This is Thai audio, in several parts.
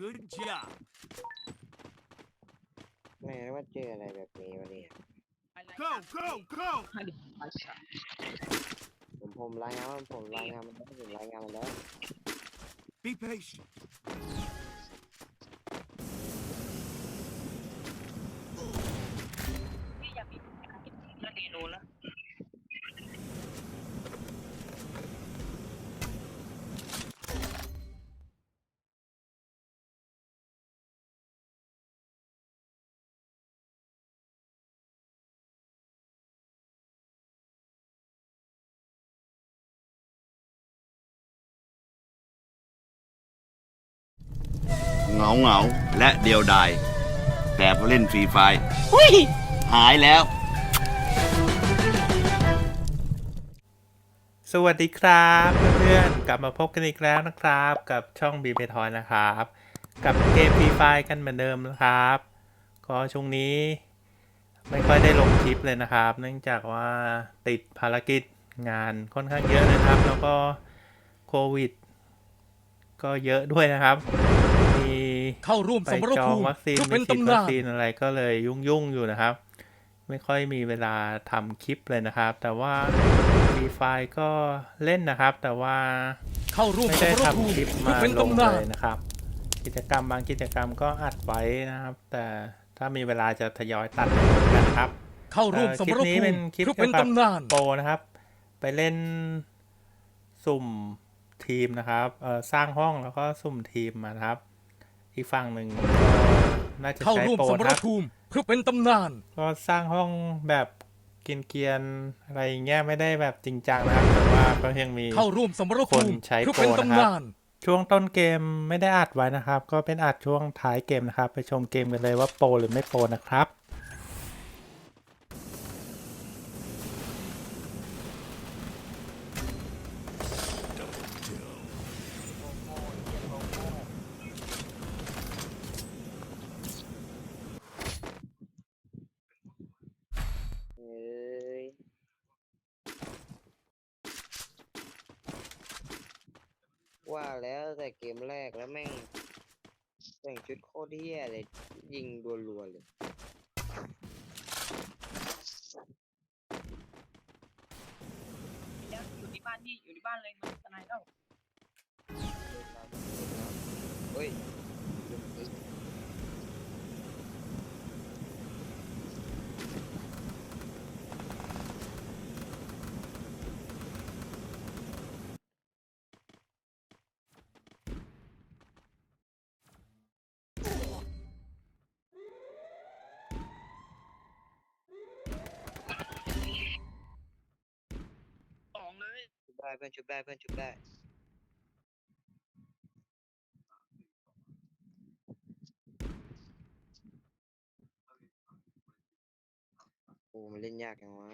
Good job. แม่ว่าเจออะไรแบบนี้วะเนี่ย Go, go, go. ผมผมรายงานมันผมรายงานมันแล้วผมรายงานมันแล้ว Be patient. พี่อยากมีนาทีนู้นแล้ว เหงาเหงาๆและเดียวดาย แต่พอเล่นฟรีไฟร์หายแล้ว สวัสดีครับเพื่อนๆกลับมาพบกันอีกแล้วนะครับ กับช่องบีเบทอยนะครับ กับเกมฟรีไฟกันเหมือนเดิมนะครับ ก็ช่วงนี้ ไม่ค่อยได้ลงคลิปเลยนะครับ เนื่องจากว่าติดภารกิจงานค่อนข้างเยอะนะครับ แล้วก็โควิดก็เยอะด้วยนะครับมี เข้าร่วมไปสมรจอภูงมิวัคซีนเพื่อไปเป็นฉีดตำวันาคนซีนอะไรก็เลยยุ่งๆอยู่นะครับ ไม่ค่อยมีเวลาทำคลิปเลยนะครับ แต่ว่าฟรีไฟก็เล่นนะครับ แต่ว่าเข้าร่วมไม่สได้มรภูทำมิคลิปเพื่อมาเป็นลงตำนาเลนยนะครับ กิจกรรมบางกิจกรรมก็อัดไว้นะครับ แต่ถ้ามีเวลาจะทยอยตัดกันนะครับเข้าร่วมเอ่อสคมลิปรนี้ภูเป็นมิคลิปเพื่อเกี่เป็ยนวกับตำนานโปรนะครับ ไปเล่นสุ่มทีมนะครับ เอ่อ สร้างห้องแล้วก็สุ่มทีมมานะครับ อีกฝั่งหนึ่งก็น่าจะเข้าใช้ร่วมโปรสมนะรครับภูมิเพื่อเป็นตำนาน ก็สร้างห้องแบบกินเกียนๆอะไรอย่างเงี้ยไม่ได้แบบจริงจังนะครับแต่ว่าก็ยังมี เข้าร่วมสมรภูมิคนใช้เพื่อเป็นโปรนะครับตำนาน ช่วงต้นเกมไม่ได้อัดไว้นะครับ ก็เป็นอัดช่วงท้ายเกมนะครับ ไปชมเกมกันเลยว่าโปรหรือไม่โปรนะครับ เอ้ย ว่าแล้วแต่เกมแรกแล้วแม่งแต่งชุดโคตรเที่ยเลย ยิงรัวๆเลยแล้วอยู่ที่บ้านพี่อยู่ที่บ้านเลยมันทนายแล้วเฮ้ย สองเลย ชุบ ได้เพื่อนชุบได้เพื่อนชุบได้โอ้มันเล่นยากจังวะ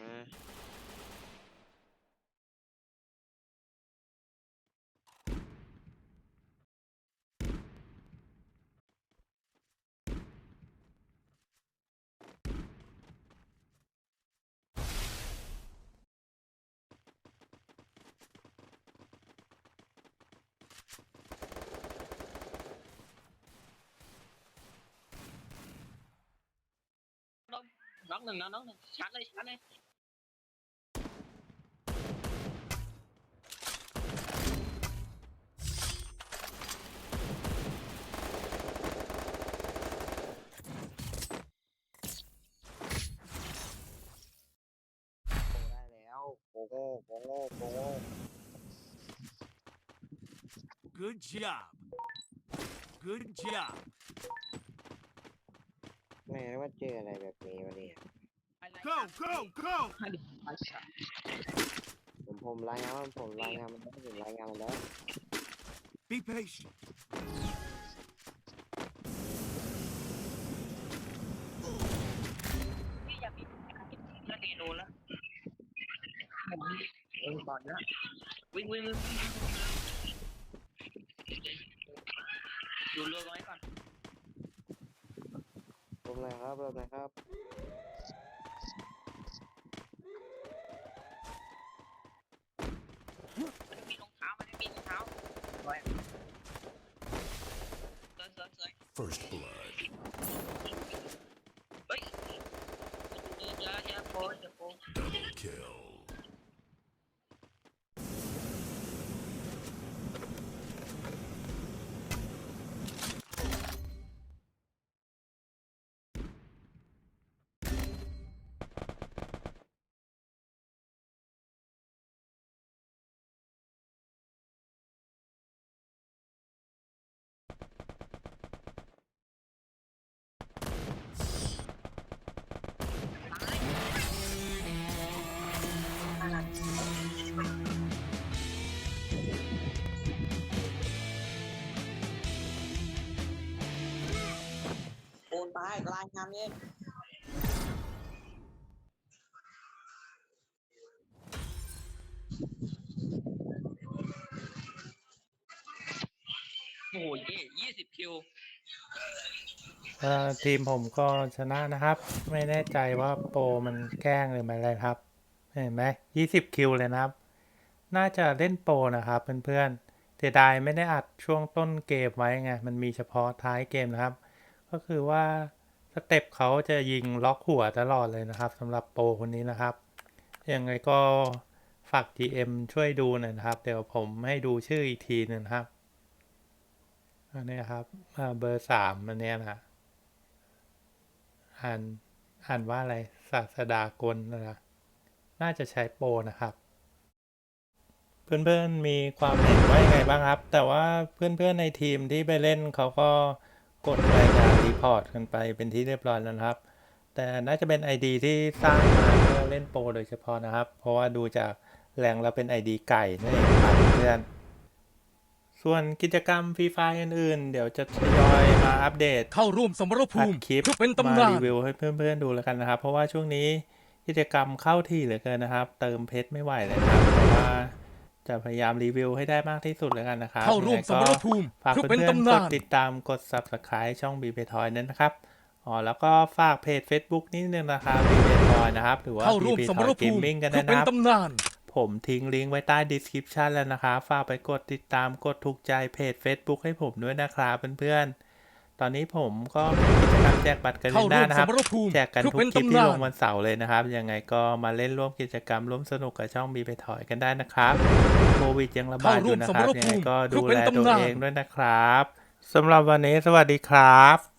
น้องหนึ่งนะน้องหนึ่งชัดเลยชัดเลยโอ้ได้แล้วโกโง่โกโง่โกโง่ Good job. Good job. แม่ว่าเจออะไรแบบนี้วะเนี่ย Go, go, go. ผมผมรายงานมันผมรายงานมันแล้วผมรายงานมันแล้ว Be patient. พี่อยากมีนาทีนู้นแล้วเออก่อนนะวิ่งวิ่งวิ่งดูเรือไว้ ก่อนรวมเลยครับรวมเลยครับมันมีรองเท้ามันไม่มีรองเท้าไว้เสือเสือเสือ First blood. ไปกลางงามเนี่ยโอ้โหเย่ยี่สิบคิว เอ่อทีมผมก็ชนะนะครับ ไม่แน่ใจว่าโปรมันแกล้งหรืออะไรครับ เห็นไหมยี่สิบคิวเลยนะครับ น่าจะเล่นโปรนะครับเพื่อนๆเสียดายไม่ได้อัดช่วงต้นเกมไว้ไง มันมีเฉพาะท้ายเกมนะครับ ก็คือว่าสเต็ปเขาจะยิงล็อกหัวตลอดเลยนะครับสำหรับโปรคนนี้นะครับยังไงก็ฝาก GM ช่วยดูหน่อยนะครับ เดี๋ยวผมให้ดูชื่ออีกทีหนึงครับอันนี้ครับเบอร์สามอันนี้นะอ่านอ่านว่าอะไรศาสดากลนะน่าจะใช้โปรนะครับ เพื่อนๆมีความเห็นว่ายังไงบ้างครับ แต่ว่าเพื่อนๆในทีมที่ไปเล่นเขาก็ กดรายงานรีพอร์ตกันไปเป็นที่เรียบร้อยแล้วนะครับ แต่น่าจะเป็น ID ที่สร้างมาเพื่อเล่นโปรโดยเฉพาะนะครับ เพราะว่าดูจากแรงแล้วเป็น ID ไก่นั่นเองครับเพื่อนส่วนกิจกรรมฟรีไฟอื่นๆ เดี๋ยวจะทยอยมาอัปเดตเข้าร่วมสมรภูอัดมิคลิปเพื่อเป็นตำมานารีนวิวให้เพื่อนๆดูแล้วกันนะครับ เพราะว่าช่วงนี้กิจกรรมเข้าที่เหลือเกินนะครับ เติมเพชรไม่ไหวเลยนะครับแต่ว่า จะพยายามรีวิวให้ได้มากที่สุดแล้วกันนะครับเข้าร่วมยังสไงมก็รภูมิฝากเพื่อเพื่เป็นอนๆตำกนาดนติดตามกด subscribe ช่องบีเบทอยนั้นนะครับอ๋อแล้วก็ฝากเพจ Facebook นิดนึงนะครับบีเบทอยนะครับ หรือว่าเข้าบีร่วมเบสทมอยรเกภูมมิมิ่งกันเพื่อนะเป็นครับตำนานผมทิ้งลิงก์ไว้ใต้ description แล้วนะครับฝากไปกดติดตามกดถูกใจเพจ Facebook ให้ผมด้วยนะครับเพื่อนๆ ตอนนี้ผมก็มีกิจกรรมแจกบัตรกันเข้าหน้าร่วมนะคสรับมรภูมิแจกกันเพื่อทุกเป็นคลิปตำที่นาลนงวันเสาร์เลยนะครับ ยังไงก็มาเล่นร่วมกิจกรรมร่วมสนุกกับช่องบีไปถอยกันได้นะครับโควิดยังระบาดอยู่นะครับเข้าร่วมสมรภูยังไงมิก็เพื่ดูอเป็นแลตำตัวนานเองด้วยนะครับสำหรับวันนี้สวัสดีครับ